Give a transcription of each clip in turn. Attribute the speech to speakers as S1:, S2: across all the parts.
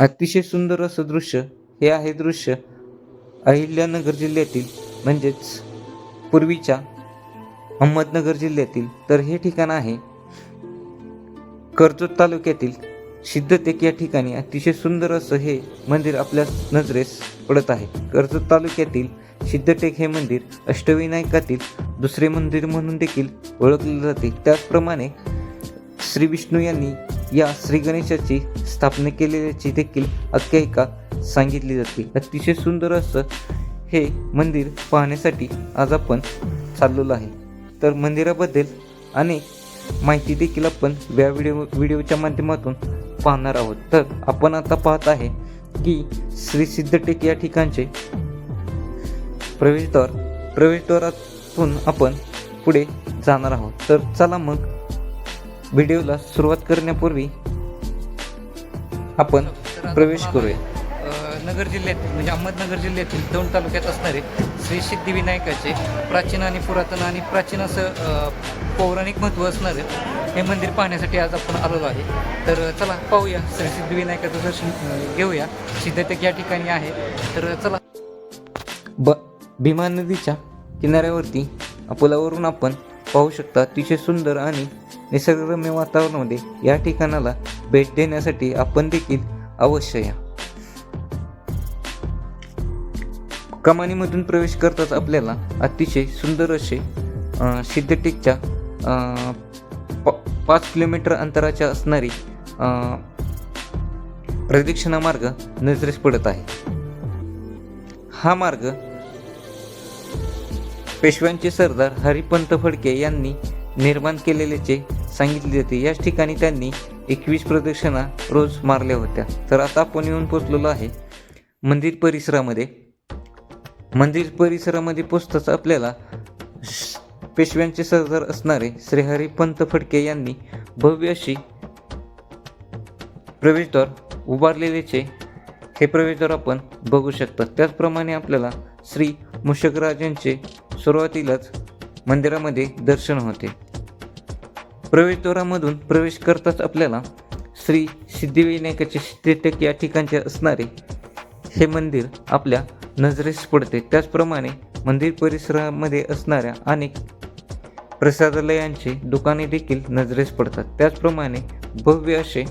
S1: अतिशय सुंदर असं दृश्य हे आहे दृश्य अहिल्यानगर जिल्ह्यातील म्हणजेच पूर्वीच्या अहमदनगर जिल्ह्यातील. तर हे ठिकाण आहे कर्जत तालुक्यातील सिद्धटेक या ठिकाणी अतिशय सुंदर असं हे मंदिर आपल्या नजरेस पडत आहे. कर्जत तालुक्यातील सिद्धटेक हे मंदिर अष्टविनायकातील दुसरे मंदिर म्हणून देखील ओळखले जाते. त्याचप्रमाणे श्री विष्णू यांनी या श्री गणेशाची स्थापना केलेल्याची देखील आख्यायिका सांगितली जाते. अतिशय सुंदर असं हे मंदिर पाहण्यासाठी आज आपण चाललेलो आहे. तर मंदिराबद्दल अनेक माहिती देखील आपण या व्हिडिओ व्हिडिओच्या माध्यमातून पाहणार आहोत. तर आपण आता पाहत आहे की श्री सिद्धटेक या ठिकाणचे प्रवेशद्वार प्रवेशद्वारातून आपण पुढे जाणार आहोत. तर चला मग व्हिडिओला सुरुवात करण्यापूर्वी आपण प्रवेश करूया.
S2: नगर जिल्ह्यातील म्हणजे अहमदनगर जिल्ह्यातील दौंड तालुक्यात असणारे श्री सिद्धिविनायकाचे प्राचीन आणि पुरातन आणि प्राचीन असं पौराणिक महत्त्व असणारे हे मंदिर पाहण्यासाठी आज आपण आलेलो आहे. तर चला पाहूया श्री सिद्धिविनायकाचं दर्शन घेऊया. सिद्धटेक या ठिकाणी आहे. तर चला.
S1: ब भीमा नदीच्या किनाऱ्यावरती पुलावरून आपण पाहू शकता अतिशय सुंदर आणि निसर्गरम्य वातावरणामध्ये या ठिकाणाला भेट देण्यासाठी आपण देखील अवश्य या. कमानीमधून प्रवेश करताच आपल्याला अतिशय सुंदर असे सिद्धटेकच्या पाच किलोमीटर अंतराच्या असणारी प्रदक्षिणा मार्ग नजरेस पडत आहे. हा मार्ग पेशव्यांचे सरदार हरिपंत फडके यांनी निर्माण केलेल्याचे सांगितले जाते. याच ठिकाणी त्यांनी एकवीस प्रदक्षिणा रोज मारल्या होत्या. तर आता आपण येऊन पोचलेलो आहे मंदिर परिसरामध्ये. मंदिर परिसरामध्ये पोचताच आपल्याला श- पेशव्यांचे सरदार असणारे श्रीहरी पंत फडके यांनी भव्य अशी प्रवेशद्वार उभारलेलेचे हे प्रवेशद्वार आपण बघू शकतात त्याचप्रमाणे आपल्याला श्री मुशकराजांचे सुरुवातीलाच मंदिरामध्ये दर्शन होते. प्रवेशद्वारामधून प्रवेश करताच आपल्याला श्री सिद्धिविनायकाचे सिद्धटक या ठिकाणचे असणारे हे मंदिर आपल्या नजरेस पडते. त्याचप्रमाणे मंदिर परिसरामध्ये असणाऱ्या अनेक प्रसादालयांचे दुकाने देखील नजरेस पडतात. त्याचप्रमाणे भव्य असे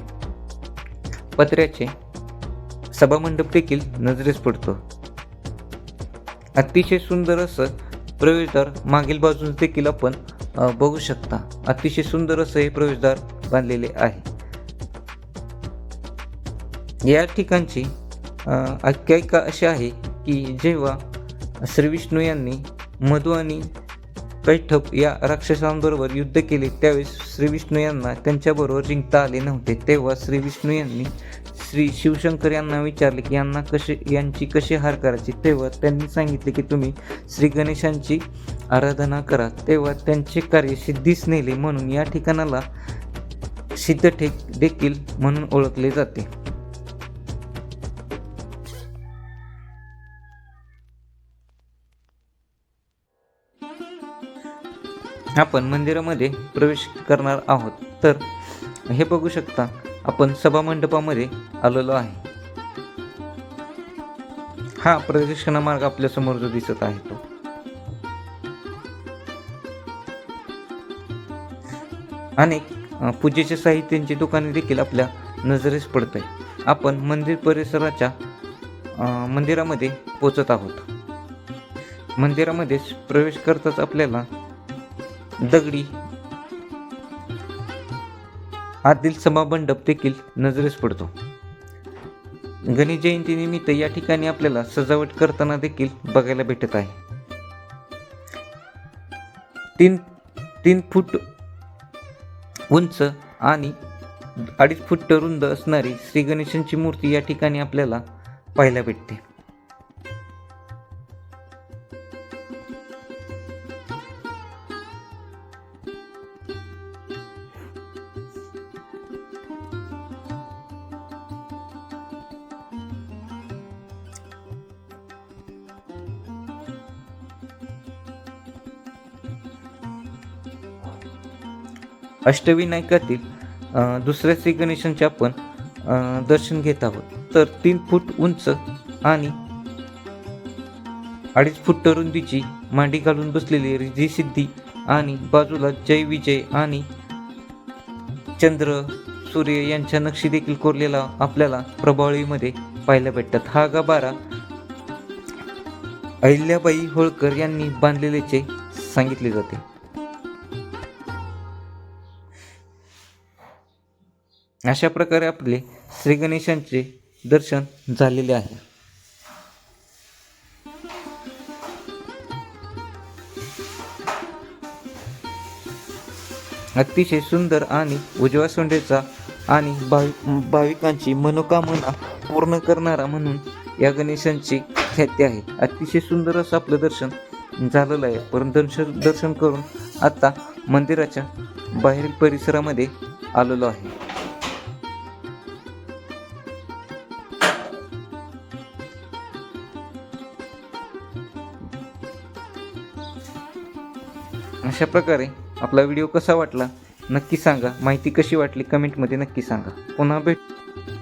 S1: पत्र्याचे सभामंडप देखील नजरेस पडतो. अतिशय सुंदर असं प्रवेशद्वार मागील बाजूस देखील आपण बघू शकता. अतिशय सुंदर असं हे प्रवेशद्वार बांधलेले आहे. या ठिकाणची आख्यायिका अशी आहे की जेव्हा श्री विष्णू यांनी मधु आणि कैठप या राक्षसांबरोबर युद्ध केले त्यावेळेस श्री विष्णू यांना त्यांच्याबरोबर जिंकता आले नव्हते. तेव्हा श्री विष्णू यांनी श्री शिवशंकर यांना विचारले की यांना कसे यांची कशी हार करायची? तेव्हा त्यांनी सांगितले की तुम्ही श्री गणेशांची आराधना करा. तेव्हा त्यांचे कार्य सिद्धीस नेले म्हणून या ठिकाणाला सिद्धठेक देखील म्हणून ओळखले जाते. आपण मंदिरामध्ये प्रवेश करणार आहोत. तर हे बघू शकता आपण सभामंडपामध्ये आलेलो आहे. हा प्रदक्षिणा मार्ग आपल्यासमोर जो दिसत आहे तो. अनेक पूजेच्या साहित्यांची दुकाने देखील आपल्या नजरेस पडत आहे आपण मंदिर परिसराच्या मंदिरामध्ये पोचत आहोत. मंदिरामध्ये प्रवेश करताच आपल्याला दगडी आतील सभामंडप देखील नजरेस पडतो. गणेश जयंतीनिमित्त या ठिकाणी आपल्याला सजावट करताना देखील बघायला भेटत आहे. तीन तीन फूट उंच आणि अडीच फूट रुंद असणारी श्री गणेशांची मूर्ती या ठिकाणी आपल्याला पाहायला भेटते. अष्टविनायकातील दुसऱ्या श्री गणेशांचे आपण अं, दर्शन घेत आहोत. तर तीन फूट उंच आणि अडीच फूट रुंदीची मांडी घालून बसलेली रिधी सिद्धी आणि बाजूला जय विजय आणि चंद्र सूर्य यांच्या नक्षी देखील कोरलेला आपल्याला प्रभावळीमध्ये पाहायला भेटतात. हा गाभारा अहिल्याबाई होळकर यांनी बांधलेल्याचे सांगितले जाते. अशा प्रकारे आपले श्री गणेशांचे दर्शन झालेले आहे. अतिशय सुंदर आणि उजव्या सोंडेचा आणि भावि भाविकांची मनोकामना पूर्ण करणारा म्हणून या गणेशांची ख्याती आहे. अतिशय सुंदर असं आपलं दर्शन झालेलं आहे. परंतु दर्शन दर्शन करून आता मंदिराच्या बाहेरील परिसरामध्ये आलेलो आहे. अशा प्रकारे आपला व्हिडिओ कसा वाटला नक्की सांगा. माहिती कशी वाटली कमेंटमध्ये नक्की सांगा. पुन्हा भेट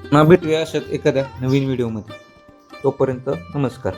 S1: पुन्हा भेटूया अशाच एखाद्या नवीन व्हिडिओमध्ये तोपर्यंत नमस्कार.